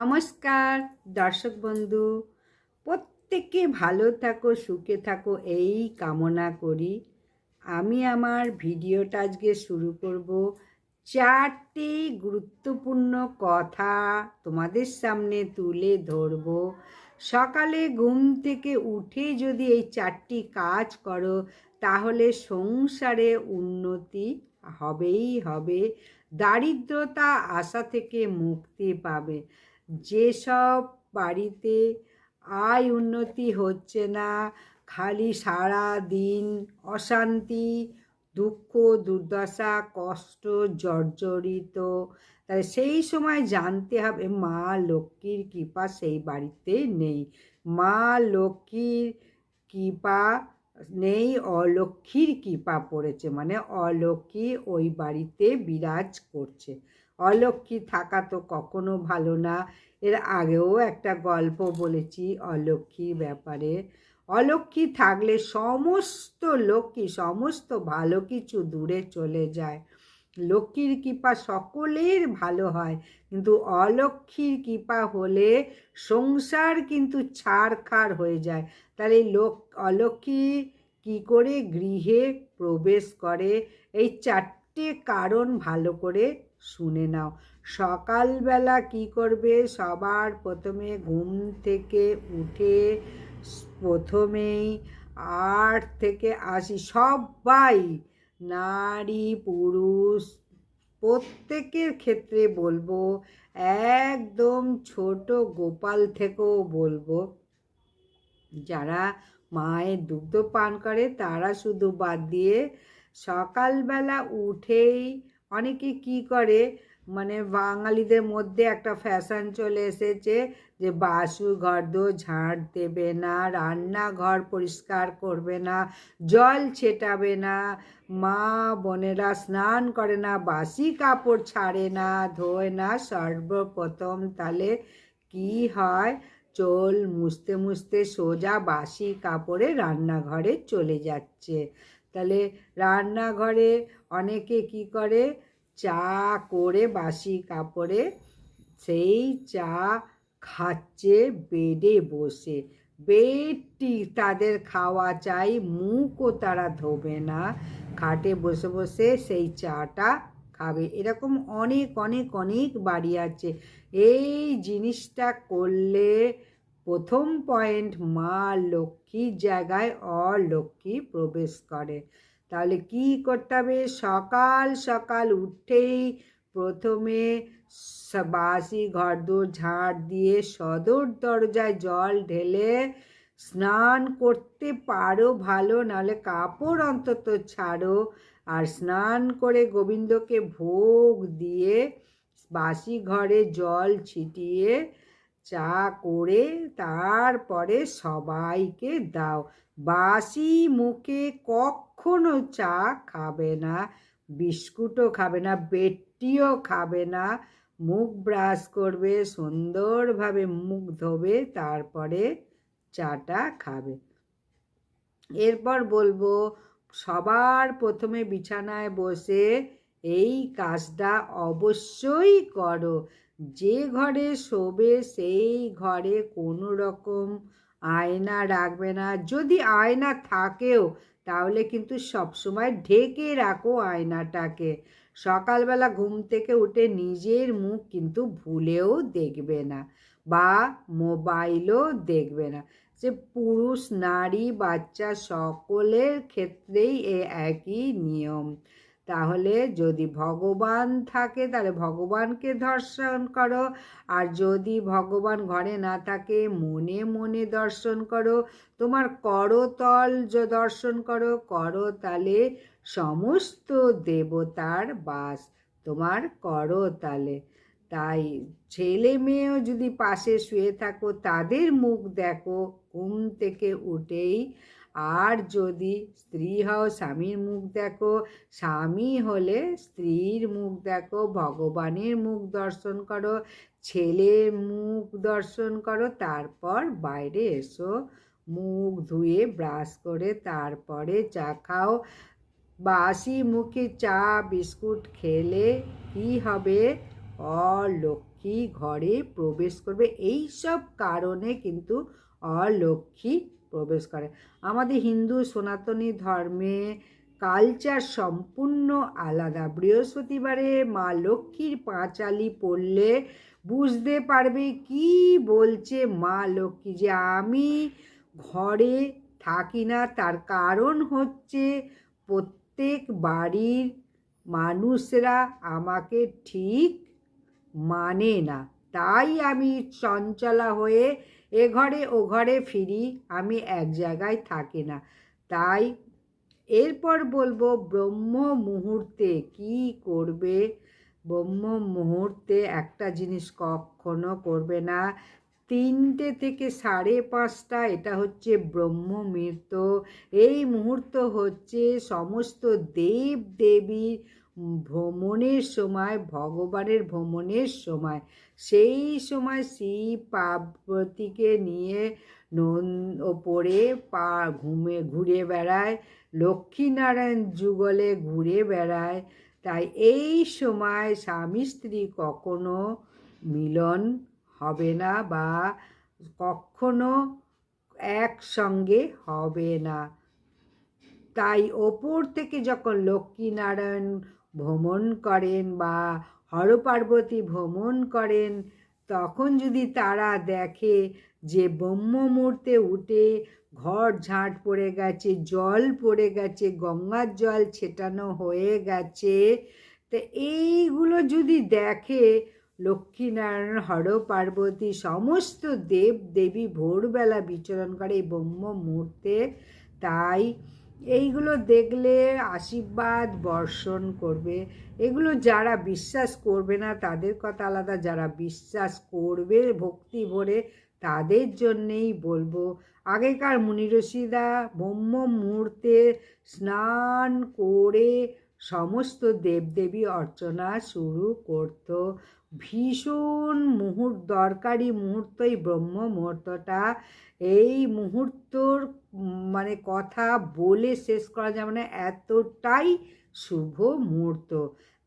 নমস্কার, দর্শক বন্ধু। প্রত্যেকে ভালো থাকো, সুখে থাকো, এই কামনা করি। আমি আমার ভিডিওটা আজকে শুরু করব চারটি গুরুত্বপূর্ণ কথা তোমাদের সামনে তুলে ধরব। সকালে ঘুম থেকে উঠে যদি এই চারটি কাজ করো, তাহলে সংসারে উন্নতি হবেই হবে। দারিদ্রতা আশা থেকে মুক্তি পাবে। যেসব বাড়িতে আয় উন্নতি হচ্ছে না, খালি সারা দিন অশান্তি, দুঃখ, দুর্দশা, কষ্ট, জর্জরিত তাই সেই সময় জানতে হবে মা লক্ষ্মীর কৃপা সেই বাড়িতে নেই। মা লক্ষ্মীর কৃপা নেই, অলক্ষ্মীর কৃপা পড়েছে মানে অলক্ষ্মী ওই বাড়িতে বিরাজ করছে। অলক্ষ্মী থাকা তো কখনো ভালো না। এর আগেও একটা গল্প বলেছি অলক্ষ্মীর ব্যাপারে। অলক্ষ্মী থাকলে সমস্ত লক্ষ্মী, সমস্ত ভালো কিছু দূরে চলে যায়। লক্ষ্মীর কৃপা সকলের ভালো হয়, কিন্তু অলক্ষ্মীর কৃপা হলে সংসার কিন্তু ছাড়খাড় হয়ে যায়। তাহলে লোক, অলক্ষ্মী কি করে গৃহে প্রবেশ করে? এই চারটে কারণ ভালো করে শুনে নাও। সকালবেলা কি করবে? সবার প্রথমে ঘুম থেকে উঠে প্রথমেই আট থেকে আশি সবাই নারী, পুরুষ, প্রত্যেকের ক্ষেত্রে বলব, একদম ছোট গোপাল থেকেও বলব, যারা মায়ের দুগ্ধ পান করে তারা শুধু বাদ দিয়ে সকালবেলা উঠেই অনেকে কি করে? মানে বাঙালিদের মধ্যে একটা ফ্যাশন চলে এসেছে যে বাসু ঘর দো ঝাঁট দেবে না, রান্নাঘর পরিষ্কার করবে না, জল ছেটাবে না, মা বোনেরা স্নান করে না, বাসি কাপড় ছাড়ে না, ধোয় না, সর্বপ্রথম তাহলে কি হয়? চোল মুছতে মুছতে সোজা বাসি কাপড়ে রান্নাঘরে চলে যাচ্ছে। তাহলে রান্নাঘরে অনেকে কি করে? চা করে বাসি কাপড়ে, সেই চা খাচ্ছে বেডে বসে। বেডটি তাদের খাওয়া চাই, মুখও তারা ধোবে না। খাটে বসে বসে সেই চাটা খাবে। এরকম অনেক অনেক অনেক বাড়ি আছে। এই জিনিসটা করলে প্রথম পয়েন্ট মা লক্ষ্মীর জায়গায় অলক্ষ্মী প্রবেশ করে। তাহলে কি করতে হবে? সকাল সকাল উঠেই প্রথমে বাসি, ঘরদোর ঝাড় দিয়ে সদর দরজায় জল ঢেলে স্নান করতে পারো ভালো, নাহলে কাপড় অন্তত ছাড়ো। আর স্নান করে গোবিন্দকে ভোগ দিয়ে বাসি ঘরে জল ছিটিয়ে চা করে তারপরে সবাইকে দাও। বাসি মুখে কখনো চা খাবে না, বিস্কুটও খাবে না, বেটটিও খাবে না। মুখ ব্রাশ করবে, সুন্দরভাবে মুখ ধোবে, তারপরে চাটা খাবে। এরপর বলব, সবার প্রথমে বিছানায় বসে এই কাজটা অবশ্যই করো। যে ঘরে শোবে সেই ঘরে কোনো রকম আয়না রাখবে না। যদি আয়না থাকেও, তাহলে কিন্তু সবসময় ঢেকে রাখো আয়নাটাকে। সকালবেলা ঘুম থেকে উঠে নিজের মুখ কিন্তু ভুলেও দেখবে না বা মোবাইলও দেখবে না। যে পুরুষ, নারী, বাচ্চা সকলের ক্ষেত্রেই এ একই নিয়ম। তাহলে যদি ভগবান থাকে তাহলে ভগবানকে দর্শন করো। আর যদি ভগবান ঘরে না থাকে, মনে মনে দর্শন করো। তোমার করতল যে দর্শন করো, করতালে সমস্ত দেবতার বাস তোমার করতালে। তাই ছেলে মেয়েও যদি পাশে শুয়ে থাকো, তাদের মুখ দেখো, ঘুম থেকে উঠেই আর যদি স্ত্রী হও, স্বামীর মুখ দেখো। স্বামী হলে স্ত্রীর মুখ দেখো, ভগবানের মুখ দর্শন করো, ছেলের মুখ দর্শন করো, তারপর বাইরে এসো। মুখ ধুয়ে ব্রাশ করে তারপরে চা খাও। বাসি মুখে চা, বিস্কুট খেলে কি হবে? অলক্ষ্মী ঘরে প্রবেশ করবে। এই সব কারণে কিন্তু অলক্ষ্মী প্রবেশ করে। আমাদের হিন্দু সনাতনী ধর্মে কালচার সম্পূর্ণ আলাদা। বৃহস্পতিবারে মা লক্ষ্মীর পাঁচালি পড়লে বুঝতে পারবে কি বলছে মা লক্ষ্মী যে আমি ঘরে থাকি না। তার কারণ হচ্ছে প্রত্যেক বাড়ির মানুষরা আমাকে ঠিক মানে না। তাই আমি চঞ্চলা হয়ে এ ঘরে ও ঘরে ফিরি, আমি এক জায়গায় থাকি না। তাই এরপর বলব, ব্রহ্ম মুহূর্তে কি করবে? ব্রহ্ম মুহূর্তে একটা জিনিস কখনো করবে না। তিনটে থেকে সাড়ে পাঁচটা, এটা হচ্ছে ব্রহ্ম মুহূর্ত। এই মুহূর্ত হচ্ছে সমস্ত দেব দেবীর ভ্রমণের সময়, ভগবানের ভ্রমণের সময়, সেই সময় শিব পার্বতীকে নিয়ে নন ওপরে পা ঘুমে, ঘুরে বেড়ায়। লক্ষ্মীনারায়ণ যুগলে ঘুরে বেড়ায়। তাই এই সময় স্বামী স্ত্রী কখনো মিলন হবে না বা কখনো একসঙ্গে হবে না। তাই ওপর থেকে যখন লক্ষ্মীনারায়ণ ভ্রমণ করেন বা হরপার্বতী ভ্রমণ করেন, তখন যদি তারা দেখে যে ব্রহ্ম মুহূর্তে উঠে ঘর ঝাঁট পড়ে গেছে, জল পড়ে গেছে, গঙ্গার জল ছেটানো হয়ে গেছে, তো এইগুলো যদি দেখে লক্ষ্মীনারায়ণ হর পার্বতী সমস্ত দেব দেবী ভোরবেলা বিচরণ করে এই ব্রহ্ম মুহূর্তে তাই এইগুলো দেখলে আশীর্বাদ বর্ষণ করবে। এগুলো যারা বিশ্বাস করবে না, তাদের কথা আলাদা। যারা বিশ্বাস করবে, ভক্তি ভরে, তাদের জন্যেই বলব, আগেকার মুনিরশিদা ব্রহ্ম মুহূর্তে স্নান করে সমস্ত দেবদেবী অর্চনা শুরু করত। ভীষণ মুহূর্ত দরকারি মুহূর্ত এই ব্রহ্ম মুহূর্তটা। এই মুহূর্তর মানে কথা বলে শেষ করা যাবে না, এতটাই শুভ মুহূর্ত।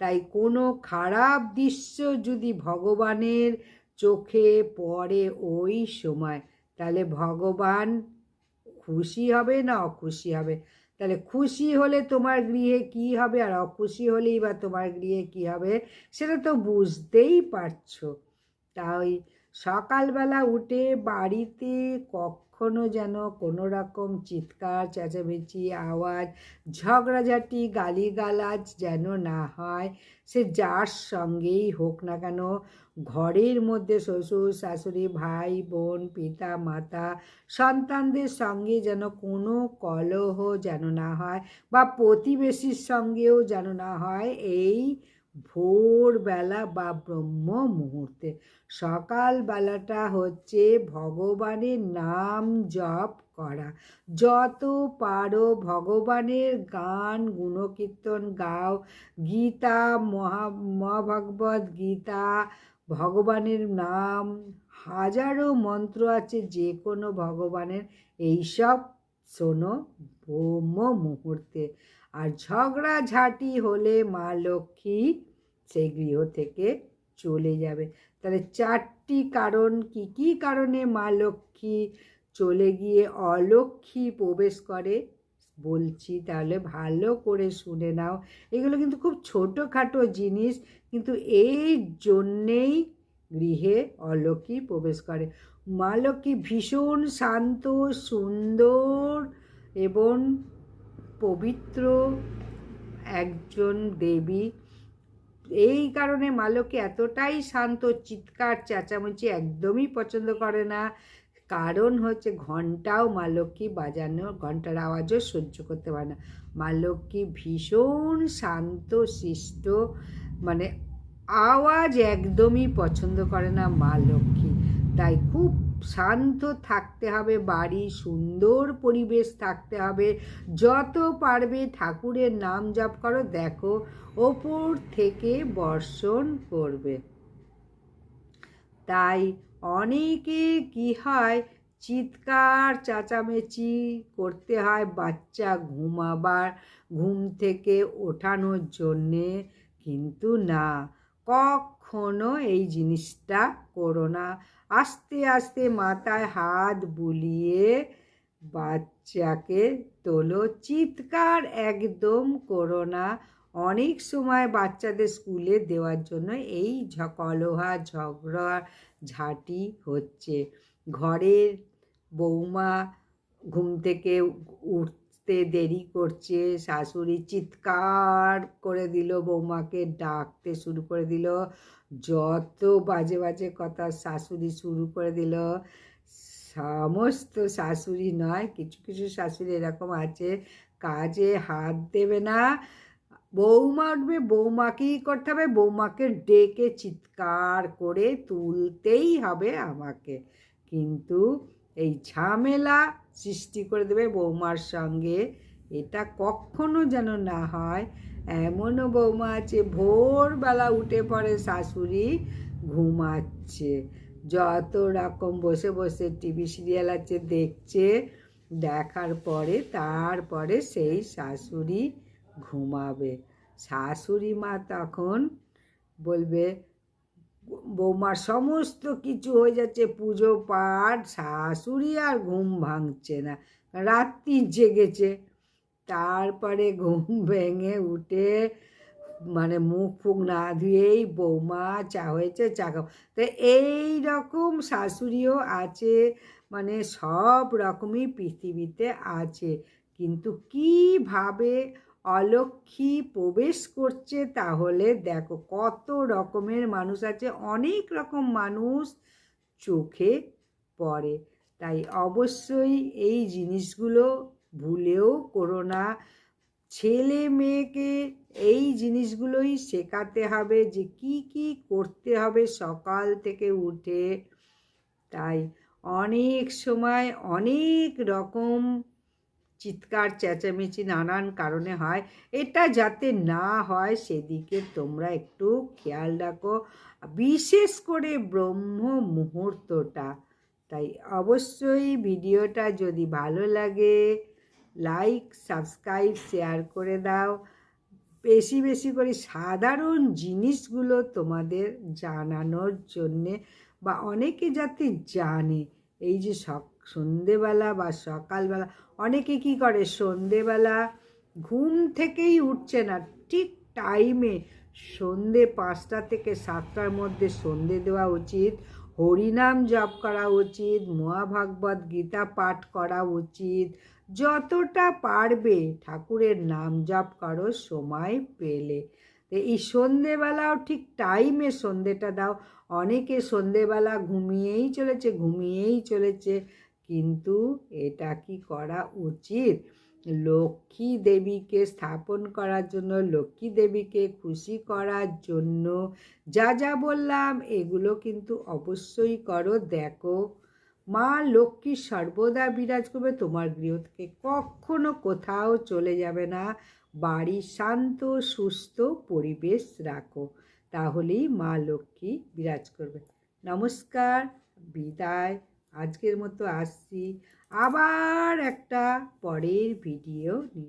তাই কোনো খারাপ দৃশ্য যদি ভগবানের চোখে পড়ে ওই সময়, তাহলে ভগবান খুশি হবে না অখুশি হবে? তাহলে খুশি হলে তোমার গৃহে কি হবে আর অখুশি হলেই বা তোমার গৃহে কি হবে, সেটা তো বুঝতেই পারছ। তাই সকালবেলা উঠে বাড়িতে কখনো যেন কোনো রকম চিৎকার, চেঁচামেচি, আওয়াজ, ঝগড়াঝাটি, গালিগালাজ যেন না হয়, সে যার সঙ্গেই হোক না কেন ঘরের মধ্যে শ্বশুর, শাশুড়ি, ভাই, বোন, পিতা, মাতা, সন্তানদের সঙ্গে যেন কোনো কলহ যেন না হয় বা প্রতিবেশীর সঙ্গেও যেন না হয়, এই ভোরবেলা বা ব্রহ্ম মুহূর্তে সকালবেলাটা হচ্ছে ভগবানের নাম জপ করা। যত পারো ভগবানের গান, গুণকীর্তন গাও। গীতা, মহা, মহাভাগবত গীতা, ভগবানের নাম। হাজারো মন্ত্র আছে যে কোনো ভগবানের। এইসব শোনো ব্রহ্ম মুহূর্তে আর ঝগড়াঝাটি হলে মা লক্ষ্মী সেই গৃহ থেকে চলে যাবে। তাহলে চারটি কারণ কি? কি কারণে মা লক্ষ্মী চলে গিয়ে অলক্ষ্মী প্রবেশ করে? বলছি তাহলে ভালো করে শুনে নাও। এগুলো কিন্তু খুব ছোটোখাটো জিনিস, কিন্তু এই জন্যেই গৃহে অলক্ষ্মী প্রবেশ করে। মা লক্ষ্মী ভীষণ শান্ত, সুন্দর এবং পবিত্র একজন দেবী। এই কারণে মালকে এতটাই শান্ত, চিৎকার, চেঁচামেচি একদমই পছন্দ করে না। কারণ হচ্ছে ঘন্টাও মা লক্ষ্মী বাজানো, ঘণ্টার আওয়াজও সহ্য করতে পারে না। মা লক্ষ্মী ভীষণ শান্ত শিষ্ট মানে আওয়াজ একদমই পছন্দ করে না মা লক্ষ্মী তাই খুব শান্ত থাকতে হবে, বাড়ি সুন্দর পরিবেশ থাকতে হবে। যত পারবে ঠাকুরের নাম জপ করো, দেখো ওপর থেকে বর্ষণ করবে। তাই অনেকে কি হয়, চিৎকার, চেঁচামেচি করতে হয় বাচ্চা ঘুমাবার, ঘুম থেকে ওঠানোর জন্যে। কিন্তু না, কখনো এই জিনিসটা করো না। আস্তে আস্তে মাথায় হাত বুলিয়ে বাচ্চাকে তোলো। চিৎকার একদম করো না। অনেক সময় বাচ্চাদের স্কুলে দেওয়ার জন্য এই কলহা, ঝগড়া, ঝাঁটি হচ্ছে। ঘরের বৌমা ঘুম থেকে উঠতে দেরি করছে। শাশুড়ি চিৎকার করে দিল, বৌমাকে ডাকতে শুরু করে দিল। যত বাজে বাজে কথা শাশুড়ি শুরু করে দিল, সমস্ত শাশুড়ি নয়, কিছু কিছু শাশুড়ি এরকম আছে, কাজে হাত দেবে না। বৌমা উঠবে, বৌমাকেই করতে হবে, বৌমাকে ডেকে চিৎকার করে তুলতেই হবে আমাকে। কিন্তু এই ঝামেলা সৃষ্টি করে দেবে বৌমার সঙ্গে। এটা কখনো যেন না হয়। এমনও বৌমা আছে, ভোরবেলা উঠে পড়ে শাশুড়ি ঘুমাচ্ছে। যত রকম বসে বসে টিভি সিরিয়াল আছে, দেখছে, দেখার পরে, তারপরে সেই শাশুড়ি ঘুমাবে। শাশুড়ি মা তখন বলবে বৌমার সমস্ত কিছু হয়ে যাচ্ছে, পুজো পাঠ, শাশুড়ি আর ঘুম ভাঙছে না। রাত্রি জেগেছে, তারপরে ঘুম ভেঙে উঠে মানে মুখ ফুক না ধুয়েই বৌমা চা হয়েছে, চা খাও তো এই রকম শাশুড়িও আছে মানে সব রকমই পৃথিবীতে আছে। কিন্তু কীভাবে অলক্ষী প্রবেশ করছে, তাহলে দেখো কত রকমের মানুষ আছে, অনেক রকম মানুষ চোখে পড়ে। তাই অবশ্যই এই জিনিসগুলো ভুলেও করো না। ছেলে মেয়েকে এই জিনিসগুলোই শেখাতে হবে যে কি কি করতে হবে সকাল থেকে উঠে। তাই অনেক সময় অনেক রকম চিৎকার, চেঁচামেচি নানান কারণে হয়। এটা যাতে না হয় সেদিকে তোমরা একটু খেয়াল রাখো। বিশেষ করে ব্রহ্ম মুহূর্তটা। তাই অবশ্যই ভিডিওটা যদি ভালো লাগে লাইক সাবস্ক্রাইব শেয়ার করে দাও। বেশি বেশি করে সাধারণ জিনিসগুলো তোমাদের জানানোর জন্যে বা অনেকে যাতে জানে, এই যে সক সন্ধেবেলা বা সকালবেলা, অনেকে কি করে? সন্ধেবেলা ঘুম থেকেই উঠছে না। ঠিক টাইমে সন্ধে পাঁচটা থেকে সাতটার মধ্যে সন্ধে দেওয়া উচিত, হরিনাম জপ করা উচিত, মহাভাগবত গীতা পাঠ করা উচিত। যতটা পারবে ঠাকুরের নাম জপ করো, সময় পেলে। এই সন্ধেবেলাও ঠিক টাইমে সন্ধেটা দাও। অনেকে সন্ধেবেলা ঘুমিয়েই চলেছে ঘুমিয়েই চলেছে। কিন্তু এটা কি করা উচিত? লক্ষ্মী দেবীকে স্থাপন করার জন্য, লক্ষ্মী দেবীকে খুশি করার জন্য যা যা বললাম, এগুলো কিন্তু অবশ্যই করো। দেখো, মা লক্ষ্মী সর্বদা বিরাজ করবে, তোমার গৃহ থেকে কখনো কোথাও চলে যাবে না। বাড়ি শান্ত, সুস্থ পরিবেশ রাখো, তাহলেই মা লক্ষ্মী বিরাজ করবে। নমস্কার, বিদায়। আজকের মতো আসছি। আবার একটা পরের ভিডিও নিয়ে।